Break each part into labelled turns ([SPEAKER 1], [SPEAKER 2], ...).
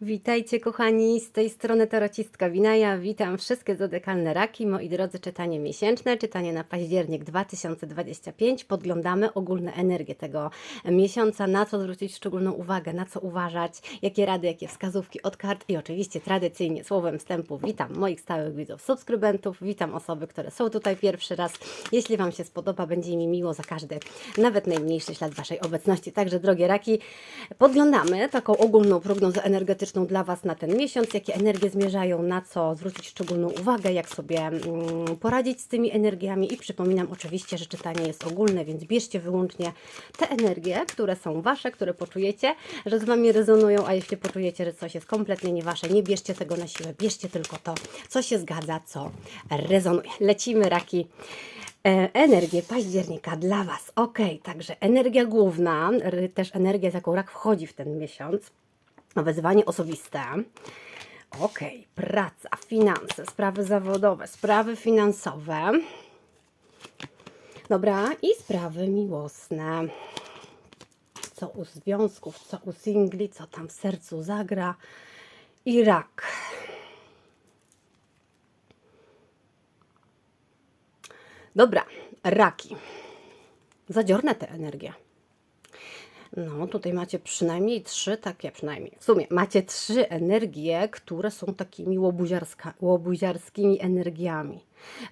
[SPEAKER 1] Witajcie kochani, z tej strony Tarocistka Winaja. Witam wszystkie zodekalne raki. Moi drodzy, czytanie miesięczne, czytanie na październik 2025. Podglądamy ogólne energię tego miesiąca, na co zwrócić szczególną uwagę, na co uważać, jakie rady, jakie wskazówki od kart i oczywiście tradycyjnie słowem wstępu witam moich stałych widzów, subskrybentów, witam osoby, które są tutaj pierwszy raz. Jeśli Wam się spodoba, będzie mi miło za każdy, nawet najmniejszy ślad Waszej obecności. Także drogie raki, podglądamy taką ogólną prognozę energetyczną dla Was na ten miesiąc, jakie energie zmierzają, na co zwrócić szczególną uwagę, jak sobie mm, poradzić z tymi energiami i przypominam oczywiście, że czytanie jest ogólne, więc bierzcie wyłącznie te energie, które są Wasze, które poczujecie, że z Wami rezonują, a jeśli poczujecie, że coś jest kompletnie nie Wasze, nie bierzcie tego na siłę, bierzcie tylko to, co się zgadza, co rezonuje. Lecimy, raki. E, Energię października dla Was. Ok, także energia główna, r- też energia, z jaką rak wchodzi w ten miesiąc. Wezwanie osobiste. Ok, praca, finanse, sprawy zawodowe, sprawy finansowe. Dobra, i sprawy miłosne. Co u związków, co u singli, co tam w sercu zagra. I rak. Dobra, raki. Zadziorne te energie. No, tutaj macie przynajmniej trzy takie, przynajmniej w sumie macie trzy energie, które są takimi łobuziarskimi energiami.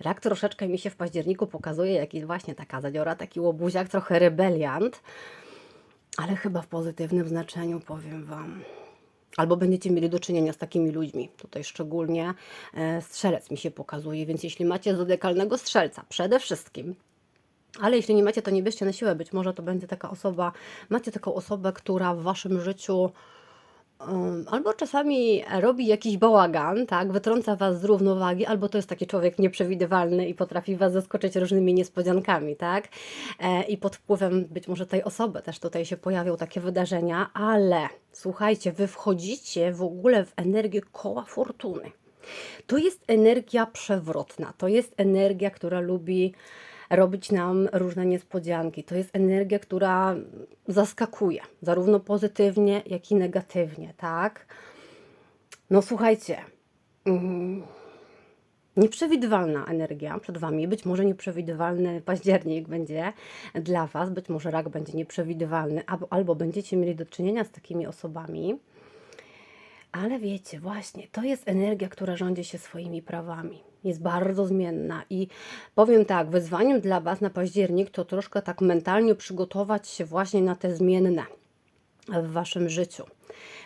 [SPEAKER 1] Rak troszeczkę mi się w październiku pokazuje, jaki właśnie taka zadziora, taki łobuziak, trochę rebeliant, ale chyba w pozytywnym znaczeniu powiem Wam. Albo będziecie mieli do czynienia z takimi ludźmi. Tutaj szczególnie e, strzelec mi się pokazuje, więc jeśli macie zodekalnego strzelca, przede wszystkim, ale jeśli nie macie, to nie bierzcie na siłę. Być może to będzie taka osoba, macie taką osobę, która w waszym życiu um, albo czasami robi jakiś bałagan, tak, wytrąca was z równowagi, albo to jest taki człowiek nieprzewidywalny i potrafi was zaskoczyć różnymi niespodziankami, tak? E, I pod wpływem być może tej osoby też tutaj się pojawią takie wydarzenia, ale słuchajcie, wy wchodzicie w ogóle w energię koła fortuny. To jest energia przewrotna, to jest energia, która lubi robić nam różne niespodzianki. To jest energia, która zaskakuje, zarówno pozytywnie, jak i negatywnie, tak? No słuchajcie, mm, nieprzewidywalna energia przed Wami, być może nieprzewidywalny październik będzie dla Was, być może rak będzie nieprzewidywalny, albo, albo będziecie mieli do czynienia z takimi osobami, ale wiecie, właśnie, to jest energia, która rządzi się swoimi prawami. Jest bardzo zmienna i powiem tak, wyzwaniem dla Was na październik to troszkę tak mentalnie przygotować się właśnie na te zmienne w Waszym życiu,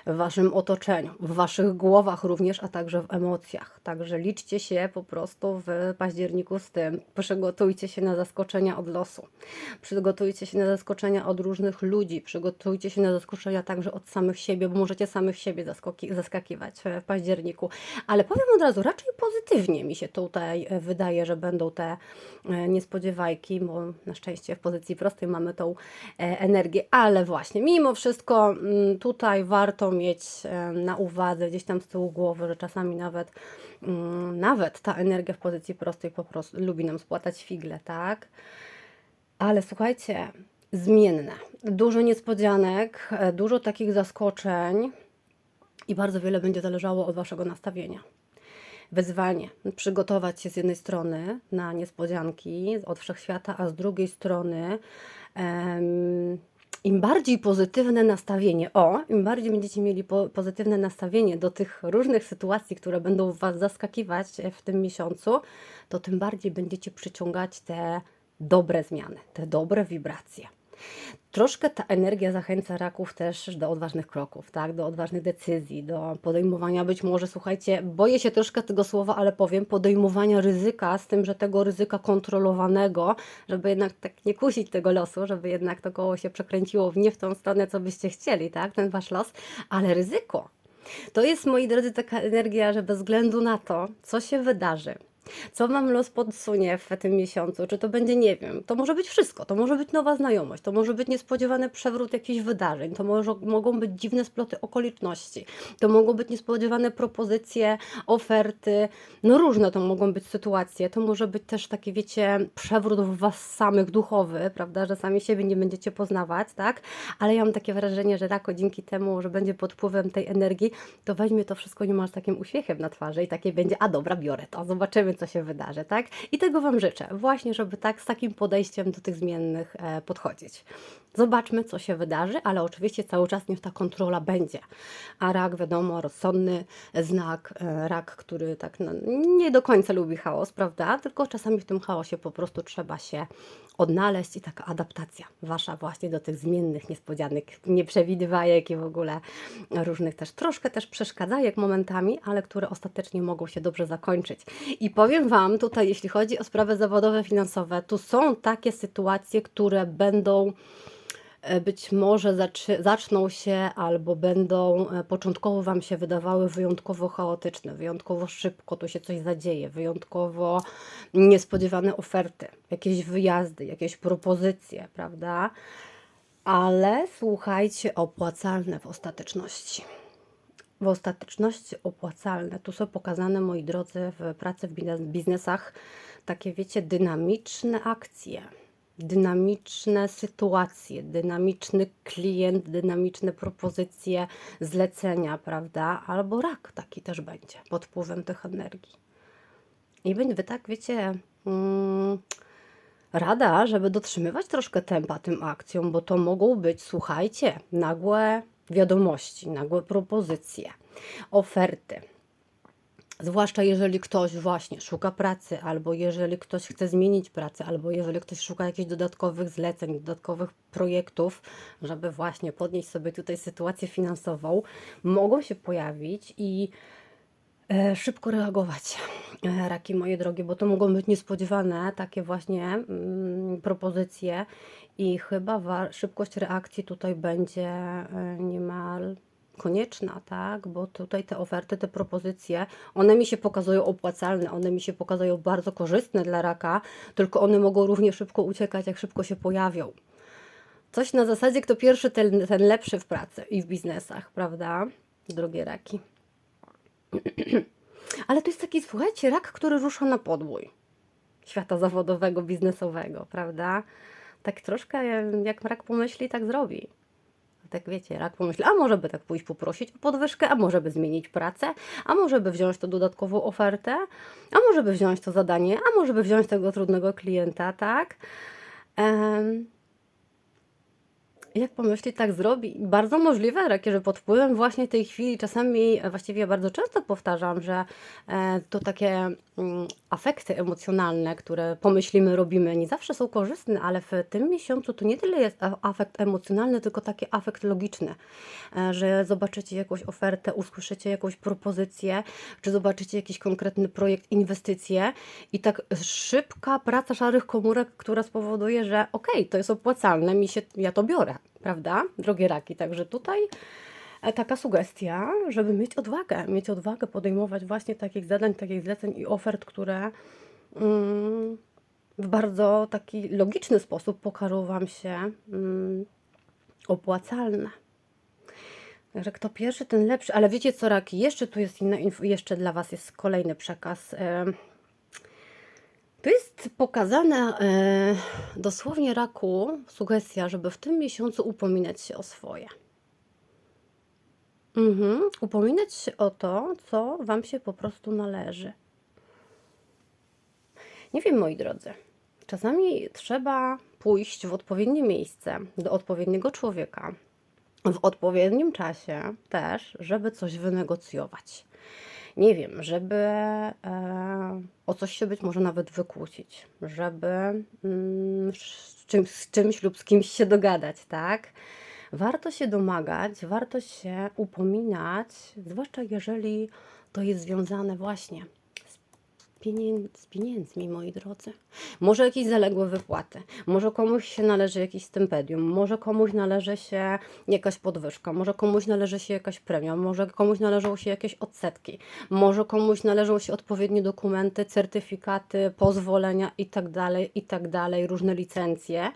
[SPEAKER 1] w Waszym otoczeniu, w Waszych głowach również, a także w emocjach. Także liczcie się po prostu w październiku z tym. Przygotujcie się na zaskoczenia od losu. Przygotujcie się na zaskoczenia od różnych ludzi. Przygotujcie się na zaskoczenia także od samych siebie, bo możecie samych siebie zaskakiwać w październiku. Ale powiem od razu, raczej pozytywnie mi się tutaj e, wydaje, że będą te e, niespodziewajki, bo na szczęście w pozycji prostej mamy tą e, energię, ale właśnie, mimo wszystko mm, tutaj warto mieć e, na uwadze gdzieś tam z tyłu głowy, że czasami nawet mm, nawet ta energia w pozycji prostej po prostu lubi nam spłatać figle, tak? Ale słuchajcie, zmienne, dużo niespodzianek, e, dużo takich zaskoczeń i bardzo wiele będzie zależało od Waszego nastawienia. Wyzwanie, przygotować się z jednej strony na niespodzianki od wszechświata, a z drugiej strony em, im bardziej pozytywne nastawienie, o, im bardziej będziecie mieli po, pozytywne nastawienie do tych różnych sytuacji, które będą Was zaskakiwać w tym miesiącu, to tym bardziej będziecie przyciągać te dobre zmiany, te dobre wibracje. Troszkę ta energia zachęca raków też do odważnych kroków, tak? do odważnych decyzji, do podejmowania być może, słuchajcie, boję się troszkę tego słowa, ale powiem, podejmowania ryzyka, z tym, że tego ryzyka kontrolowanego, żeby jednak tak nie kusić tego losu, żeby jednak to koło się przekręciło nie w tą stronę, co byście chcieli, tak? ten wasz los, ale ryzyko. To jest, moi drodzy, taka energia, że bez względu na to, co się wydarzy, Co wam los podsunie w tym miesiącu? Czy to będzie, nie wiem, to może być wszystko. To może być nowa znajomość, to może być niespodziewany przewrót jakichś wydarzeń, to może, mogą być dziwne sploty okoliczności, to mogą być niespodziewane propozycje, oferty, no różne to mogą być sytuacje. To może być też taki, wiecie, przewrót w was samych duchowy, prawda, że sami siebie nie będziecie poznawać, tak? Ale ja mam takie wrażenie, że Rako dzięki temu, że będzie pod wpływem tej energii, to weźmie to wszystko niemal z takim uśmiechem na twarzy i takie będzie, a dobra, biorę to, zobaczymy, co się wydarzy, tak? I tego Wam życzę, właśnie, żeby tak z takim podejściem do tych zmiennych e, podchodzić. Zobaczmy, co się wydarzy, ale oczywiście cały czas niech ta kontrola będzie. A rak, wiadomo, rozsądny znak, e, rak, który tak no, nie do końca lubi chaos, prawda? Tylko czasami w tym chaosie po prostu trzeba się odnaleźć i taka adaptacja wasza właśnie do tych zmiennych niespodzianek, nieprzewidywajek i w ogóle różnych też troszkę też przeszkadzajek momentami, ale które ostatecznie mogą się dobrze zakończyć. I powiem Wam tutaj, jeśli chodzi o sprawy zawodowe, finansowe, tu są takie sytuacje, które będą być może zaczną się albo będą e, początkowo Wam się wydawały wyjątkowo chaotyczne, wyjątkowo szybko tu się coś zadzieje, wyjątkowo niespodziewane oferty, jakieś wyjazdy, jakieś propozycje, prawda? Ale słuchajcie, opłacalne w ostateczności. W ostateczności opłacalne. Tu są pokazane, moi drodzy, w pracy w biznes- biznesach takie, wiecie, dynamiczne akcje, dynamiczne sytuacje, dynamiczny klient, dynamiczne propozycje, zlecenia, prawda? Albo rak taki też będzie pod wpływem tych energii. I wy tak, wiecie, mm, rada, żeby dotrzymywać troszkę tempa tym akcjom, bo to mogą być, słuchajcie, nagłe wiadomości, nagłe propozycje, oferty. Zwłaszcza jeżeli ktoś właśnie szuka pracy, albo jeżeli ktoś chce zmienić pracę, albo jeżeli ktoś szuka jakichś dodatkowych zleceń, dodatkowych projektów, żeby właśnie podnieść sobie tutaj sytuację finansową, mogą się pojawić i e, szybko reagować, e, raki moje drogie, bo to mogą być niespodziewane takie właśnie mm, propozycje i chyba szybkość reakcji tutaj będzie e, niemal konieczna, tak? Bo tutaj te oferty, te propozycje, one mi się pokazują opłacalne, one mi się pokazują bardzo korzystne dla raka, tylko one mogą równie szybko uciekać, jak szybko się pojawią. Coś na zasadzie, kto pierwszy, ten, ten lepszy w pracy i w biznesach, prawda? Drogie raki. Ale to jest taki, słuchajcie, rak, który rusza na podbój świata zawodowego, biznesowego, prawda? Tak troszkę jak rak pomyśli, tak zrobi. Tak wiecie, rak pomyśli, a może by tak pójść poprosić o podwyżkę, a może by zmienić pracę, a może by wziąć to dodatkową ofertę, a może by wziąć to zadanie, a może by wziąć tego trudnego klienta, tak? Em, jak pomyśli, tak zrobi. Bardzo możliwe, Rakie, że pod wpływem właśnie tej chwili, czasami, e, właściwie ja bardzo często powtarzam, że e, to takie mm, afekty emocjonalne, które pomyślimy, robimy, nie zawsze są korzystne, ale w tym miesiącu to nie tyle jest afekt emocjonalny, tylko taki afekt logiczny, e, że zobaczycie jakąś ofertę, usłyszycie jakąś propozycję, czy zobaczycie jakiś konkretny projekt, inwestycje i tak szybka praca szarych komórek, która spowoduje, że okej, to jest opłacalne, mi się, ja to biorę, prawda, drogie raki, także tutaj e, taka sugestia, żeby mieć odwagę, mieć odwagę podejmować właśnie takich zadań, takich zleceń i ofert, które mm, w bardzo taki logiczny sposób pokażą Wam się mm, opłacalne. Także kto pierwszy, ten lepszy. Ale wiecie co, Raki, jeszcze tu jest inna jeszcze dla Was jest kolejny przekaz. Tu jest pokazane e, dosłownie Raku sugestia, żeby w tym miesiącu upominać się o swoje. Mhm. Upominać się o to, co Wam się po prostu należy. Nie wiem, moi drodzy. Czasami trzeba pójść w odpowiednie miejsce, do odpowiedniego człowieka, w odpowiednim czasie też, żeby coś wynegocjować. Nie wiem, żeby e, o coś się być może nawet wykłócić, żeby mm, z, czymś, z czymś lub z kimś się dogadać, tak? Warto się domagać, warto się upominać, zwłaszcza jeżeli to jest związane właśnie pieniędz, z pieniędzmi, moi drodzy. Może jakieś zaległe wypłaty, może komuś się należy jakieś stypendium, może komuś należy się jakaś podwyżka, może komuś należy się jakaś premia, może komuś należą się jakieś odsetki, może komuś należą się odpowiednie dokumenty, certyfikaty, pozwolenia i tak dalej, i tak różne licencje.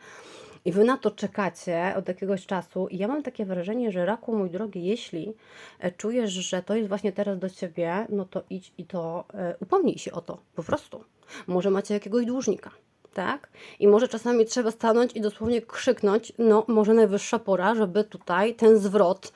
[SPEAKER 1] I wy na to czekacie od jakiegoś czasu. I ja mam takie wrażenie, że raku, mój drogi, jeśli e, czujesz, że to jest właśnie teraz do ciebie, no to idź i to e, upomnij się o to po prostu. Może macie jakiegoś dłużnika. Tak? I może czasami trzeba stanąć i dosłownie krzyknąć, no może najwyższa pora, żeby tutaj ten zwrot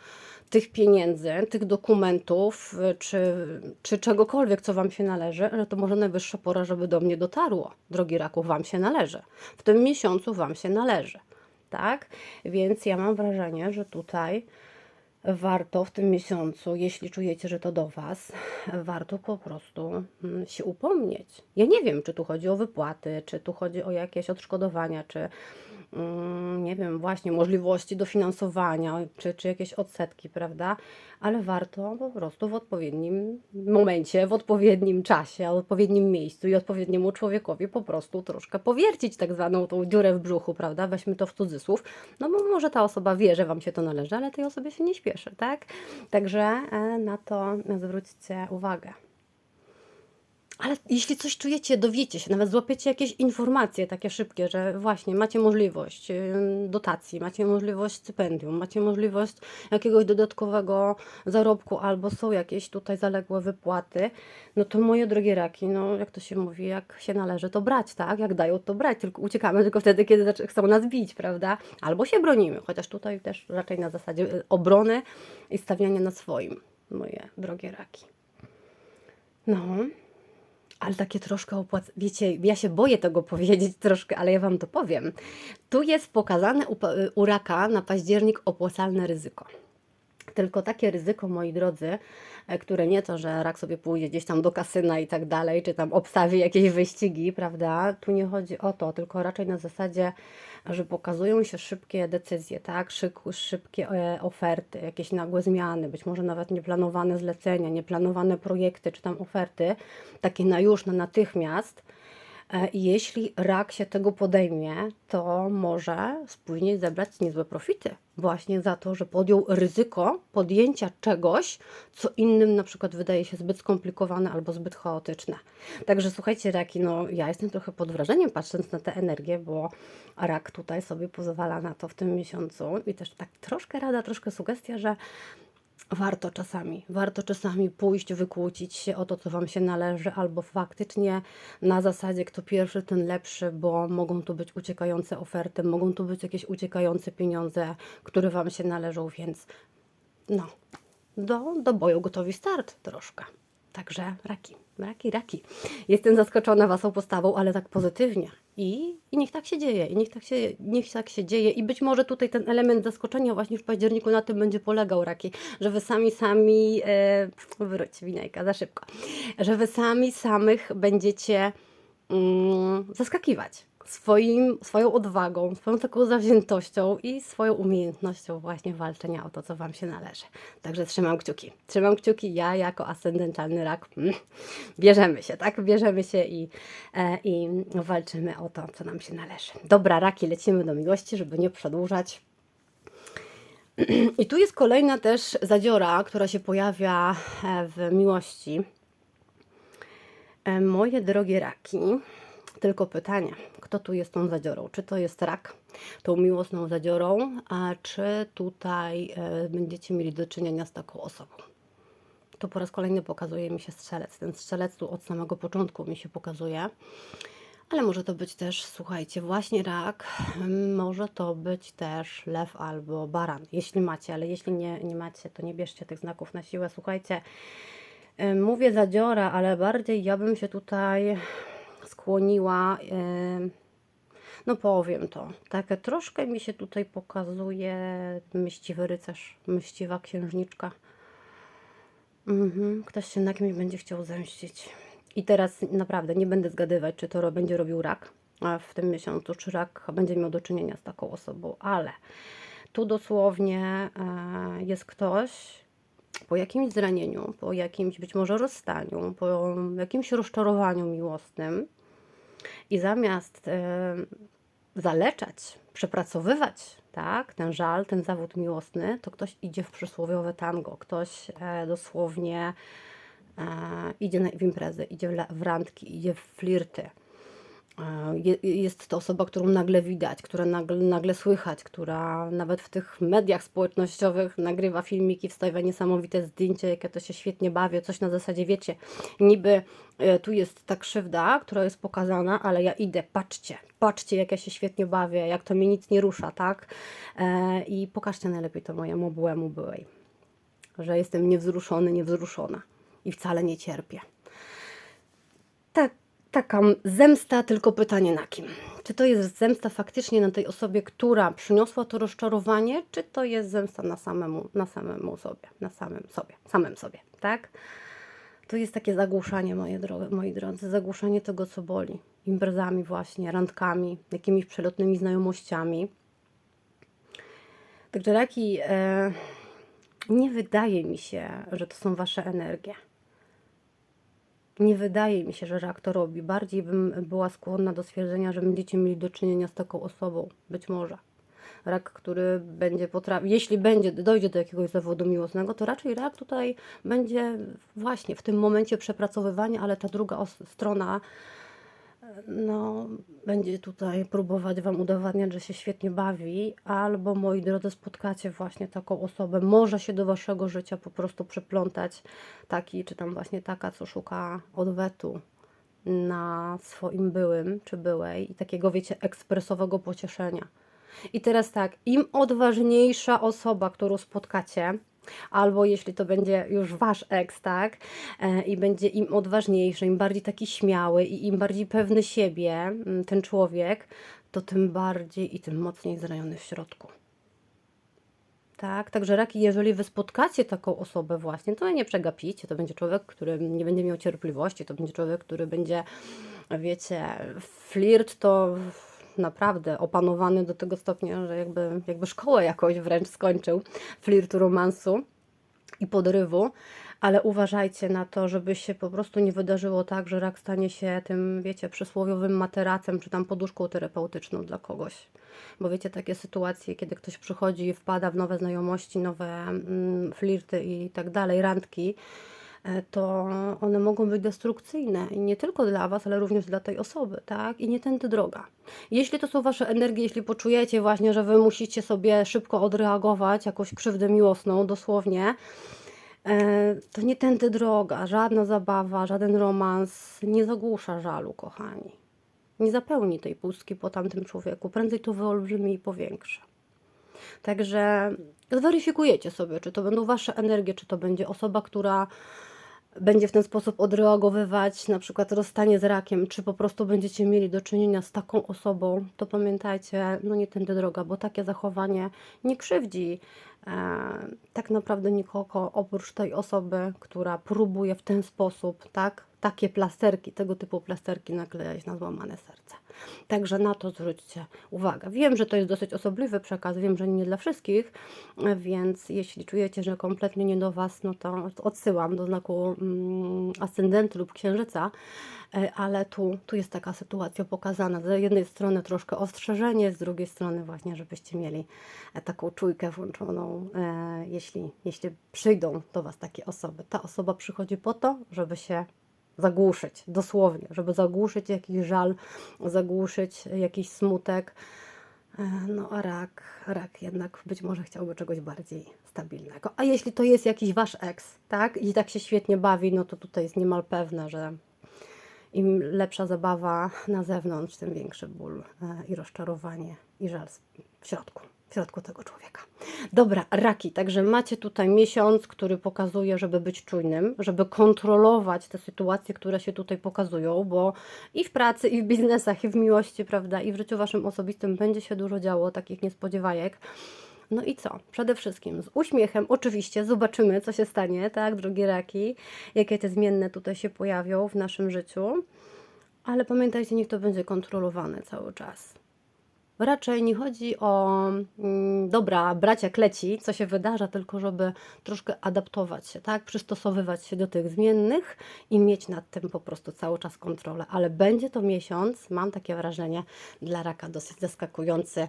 [SPEAKER 1] tych pieniędzy, tych dokumentów, y, czy, czy czegokolwiek, co Wam się należy, że to może najwyższa pora, żeby do mnie dotarło. Drogi raku, Wam się należy. W tym miesiącu Wam się należy. Tak? Więc ja mam wrażenie, że tutaj warto w tym miesiącu, jeśli czujecie, że to do Was, warto po prostu mm, się upomnieć. Ja nie wiem, czy tu chodzi o wypłaty, czy tu chodzi o jakieś odszkodowania, czy nie wiem, właśnie możliwości dofinansowania, czy, czy jakieś odsetki, prawda? Ale warto po prostu w odpowiednim momencie, w odpowiednim czasie, w odpowiednim miejscu i odpowiedniemu człowiekowi po prostu troszkę powiercić tak zwaną tą dziurę w brzuchu, prawda? Weźmy to w cudzysłów. No bo może ta osoba wie, że Wam się to należy, ale tej osobie się nie śpieszy, tak? Także e, na to zwróćcie uwagę. Ale jeśli coś czujecie, dowiecie się, nawet złapiecie jakieś informacje takie szybkie, że właśnie macie możliwość dotacji, macie możliwość stypendium, macie możliwość jakiegoś dodatkowego zarobku albo są jakieś tutaj zaległe wypłaty, no to moje drogie raki, no jak to się mówi, jak się należy to brać, tak? Jak dają to brać, tylko uciekamy tylko wtedy, kiedy chcą nas bić, prawda? Albo się bronimy, chociaż tutaj też raczej na zasadzie y, obrony i stawiania na swoim, moje drogie raki. No. Ale takie troszkę opłac... Wiecie, ja się boję tego powiedzieć troszkę, ale ja Wam to powiem. Tu jest pokazane u, pa- u raka na październik opłacalne ryzyko. Tylko takie ryzyko, moi drodzy, e, które nie to, że rak sobie pójdzie gdzieś tam do kasyna i tak dalej, czy tam obstawi jakieś wyścigi, prawda? Tu nie chodzi o to, tylko raczej na zasadzie, że pokazują się szybkie decyzje, tak? Szybkie e, oferty, jakieś nagłe zmiany, być może nawet nieplanowane zlecenia, nieplanowane projekty, czy tam oferty, takie na już, na natychmiast. E, jeśli rak się tego podejmie, to może później zebrać niezłe profity. Właśnie za to, że podjął ryzyko podjęcia czegoś, co innym na przykład wydaje się zbyt skomplikowane albo zbyt chaotyczne. Także słuchajcie, raki, no ja jestem trochę pod wrażeniem patrząc na tę energię, bo rak tutaj sobie pozwala na to w tym miesiącu. I też tak troszkę rada, troszkę sugestia, że Warto czasami, warto czasami pójść, wykłócić się o to, co Wam się należy, albo faktycznie na zasadzie kto pierwszy, ten lepszy, bo mogą tu być uciekające oferty, mogą tu być jakieś uciekające pieniądze, które Wam się należą, więc no, do, do boju gotowi start troszkę. Także raki, raki, raki. Jestem zaskoczona Waszą postawą, ale tak pozytywnie. I, I niech tak się dzieje, i niech tak się, niech tak się dzieje. I być może tutaj ten element zaskoczenia właśnie w październiku na tym będzie polegał, Raki, że Wy sami, sami, e, wróć, winajka, za szybko, że Wy sami samych będziecie mm, zaskakiwać swoim, swoją odwagą, swoją taką zawziętością i swoją umiejętnością właśnie walczenia o to, co Wam się należy. Także trzymam kciuki. Trzymam kciuki, ja jako ascendentalny rak, mm, bierzemy się, tak? Bierzemy się i, e, i walczymy o to, co nam się należy. Dobra, raki, lecimy do miłości, żeby nie przedłużać. I tu jest kolejna też zadziora, która się pojawia e, w miłości. E, Moje drogie raki, tylko pytanie, kto tu jest tą zadziorą? Czy to jest rak, tą miłosną zadziorą, a czy tutaj e, będziecie mieli do czynienia z taką osobą? Tu po raz kolejny pokazuje mi się strzelec. Ten strzelec tu od samego początku mi się pokazuje. Ale może to być też, słuchajcie, właśnie rak, może to być też lew albo baran, jeśli macie, ale jeśli nie, nie macie, to nie bierzcie tych znaków na siłę. Słuchajcie, em, mówię zadziora, ale bardziej ja bym się tutaj skłoniła, em, no powiem to, takie troszkę mi się tutaj pokazuje myśliwy rycerz, myśliwa księżniczka. Mhm, ktoś się na kimś będzie chciał zemścić. I teraz naprawdę nie będę zgadywać, czy to będzie robił rak w tym miesiącu, czy rak będzie miał do czynienia z taką osobą, ale tu dosłownie e, jest ktoś, po jakimś zranieniu, po jakimś być może rozstaniu, po jakimś rozczarowaniu miłosnym i zamiast e, zaleczać, przepracowywać tak, ten żal, ten zawód miłosny, to ktoś idzie w przysłowiowe tango, ktoś e, dosłownie e, idzie na, w imprezy, idzie w, w randki, idzie w flirty. Je- Jest to osoba, którą nagle widać, która nagle, nagle słychać, która nawet w tych mediach społecznościowych nagrywa filmiki, wstawia niesamowite zdjęcia, jak ja to się świetnie bawię, coś na zasadzie, wiecie, niby e, tu jest ta krzywda, która jest pokazana, ale ja idę, patrzcie, patrzcie, jak ja się świetnie bawię, jak to mnie nic nie rusza, tak? E, I pokażcie najlepiej to mojemu byłemu byłej, że jestem niewzruszony, niewzruszona i wcale nie cierpię ta, taka zemsta, tylko pytanie na kim? Czy to jest zemsta faktycznie na tej osobie, która przyniosła to rozczarowanie, czy to jest zemsta na samemu, na samemu sobie, na samym sobie, samym sobie, tak? To jest takie zagłuszanie, moje drogi, moi drodzy, zagłuszanie tego, co boli. Imprezami właśnie, randkami, jakimiś przelotnymi znajomościami. Także raki, e, nie wydaje mi się, że to są wasze energie. Nie wydaje mi się, że rak to robi. Bardziej bym była skłonna do stwierdzenia, że będziecie mieli do czynienia z taką osobą. Być może. Rak, który będzie potrafił, jeśli będzie, dojdzie do jakiegoś zawodu miłosnego, to raczej rak tutaj będzie właśnie w tym momencie przepracowywania, ale ta druga strona no, będzie tutaj próbować Wam udowadniać, że się świetnie bawi, albo moi drodzy, spotkacie właśnie taką osobę. Może się do Waszego życia po prostu przyplątać taki, czy tam właśnie taka, co szuka odwetu na swoim byłym czy byłej i takiego, wiecie, ekspresowego pocieszenia. I teraz tak, im odważniejsza osoba, którą spotkacie, albo jeśli to będzie już wasz ex, tak, e, i będzie im odważniejszy, im bardziej taki śmiały i im bardziej pewny siebie mm, ten człowiek, to tym bardziej i tym mocniej zraniony w środku. Tak, także raki, jeżeli wy spotkacie taką osobę właśnie, to nie przegapicie, to będzie człowiek, który nie będzie miał cierpliwości, to będzie człowiek, który będzie, wiecie, flirt to naprawdę opanowany do tego stopnia, że jakby, jakby szkołę jakąś wręcz skończył flirtu, romansu i podrywu, ale uważajcie na to, żeby się po prostu nie wydarzyło tak, że rak stanie się tym, wiecie, przysłowiowym materacem czy tam poduszką terapeutyczną dla kogoś. Bo wiecie, takie sytuacje, kiedy ktoś przychodzi i wpada w nowe znajomości, nowe mm, flirty i tak dalej, randki, to one mogą być destrukcyjne i nie tylko dla Was, ale również dla tej osoby, tak? I nie tędy droga. Jeśli to są Wasze energie, jeśli poczujecie właśnie, że Wy musicie sobie szybko odreagować jakąś krzywdę miłosną, dosłownie, e, to nie tędy droga, żadna zabawa, żaden romans nie zagłusza żalu, kochani. Nie zapełni tej pustki po tamtym człowieku, prędzej to wyolbrzymi i powiększy. Także zweryfikujecie sobie, czy to będą wasze energie, czy to będzie osoba, która będzie w ten sposób odreagowywać na przykład rozstanie z rakiem, czy po prostu będziecie mieli do czynienia z taką osobą, to pamiętajcie, no nie tędy droga, bo takie zachowanie nie krzywdzi e, tak naprawdę nikogo oprócz tej osoby, która próbuje w ten sposób, tak, takie plasterki, tego typu plasterki naklejać na złamane serce. Także na to zwróćcie uwagę. Wiem, że to jest dosyć osobliwy przekaz, wiem, że nie dla wszystkich, więc jeśli czujecie, że kompletnie nie do Was, no to odsyłam do znaku mm, ascendentu lub księżyca, e, ale tu, tu jest taka sytuacja pokazana. Z jednej strony troszkę ostrzeżenie, z drugiej strony właśnie, żebyście mieli e, taką czujkę włączoną, e, jeśli, jeśli przyjdą do Was takie osoby. Ta osoba przychodzi po to, żeby się zagłuszyć, dosłownie, żeby zagłuszyć jakiś żal, zagłuszyć jakiś smutek. E, No a rak, rak jednak być może chciałby czegoś bardziej stabilnego. A jeśli to jest jakiś wasz ex, tak, i tak się świetnie bawi, no to tutaj jest niemal pewne, że im lepsza zabawa na zewnątrz, tym większy ból e, i rozczarowanie i żal w środku, w środku tego człowieka. Dobra, raki, także macie tutaj miesiąc, który pokazuje, żeby być czujnym, żeby kontrolować te sytuacje, które się tutaj pokazują, bo i w pracy, i w biznesach, i w miłości, prawda, i w życiu waszym osobistym będzie się dużo działo takich niespodziewajek. No i co? Przede wszystkim z uśmiechem, oczywiście, zobaczymy, co się stanie, tak, drogie raki, jakie te zmienne tutaj się pojawią w naszym życiu, ale pamiętajcie, niech to będzie kontrolowane cały czas. Raczej nie chodzi o mm, dobra, bracia kleci, co się wydarza, tylko żeby troszkę adaptować się, tak? Przystosowywać się do tych zmiennych i mieć nad tym po prostu cały czas kontrolę. Ale będzie to miesiąc, mam takie wrażenie, dla raka dosyć zaskakujący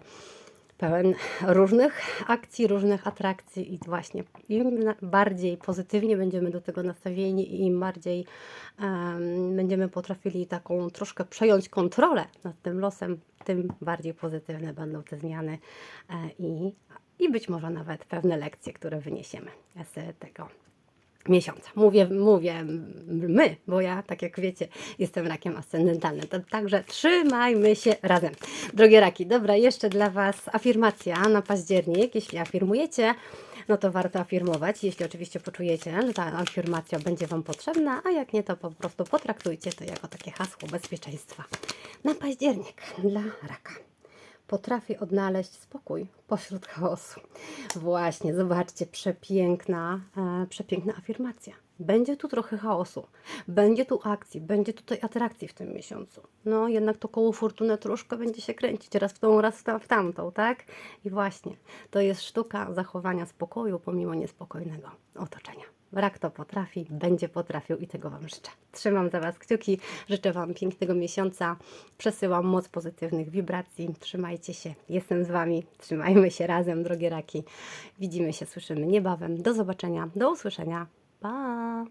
[SPEAKER 1] pełen różnych akcji, różnych atrakcji i właśnie im bardziej pozytywnie będziemy do tego nastawieni i im bardziej em, będziemy potrafili taką troszkę przejąć kontrolę nad tym losem, tym bardziej pozytywne będą te zmiany e, i, i być może nawet pewne lekcje, które wyniesiemy z tego miesiąca. Mówię, mówię my, bo ja, tak jak wiecie, jestem rakiem ascendentalnym. Także trzymajmy się razem. Drogie raki, dobra, jeszcze dla Was afirmacja na październik. Jeśli afirmujecie, no to warto afirmować. Jeśli oczywiście poczujecie, że ta afirmacja będzie Wam potrzebna, a jak nie, to po prostu potraktujcie to jako takie hasło bezpieczeństwa na październik dla raka potrafi odnaleźć spokój pośród chaosu. Właśnie, zobaczcie, przepiękna, e, przepiękna afirmacja. Będzie tu trochę chaosu, będzie tu akcji, będzie tutaj atrakcji w tym miesiącu. No, jednak to koło fortuny troszkę będzie się kręcić, raz w tą, raz w tam- w tamtą, tak? I właśnie, to jest sztuka zachowania spokoju pomimo niespokojnego otoczenia. Rak to potrafi, będzie potrafił i tego Wam życzę. Trzymam za Was kciuki, życzę Wam pięknego miesiąca, przesyłam moc pozytywnych wibracji, trzymajcie się, jestem z Wami, trzymajmy się razem, drogie raki. Widzimy się, słyszymy niebawem. Do zobaczenia, do usłyszenia, pa!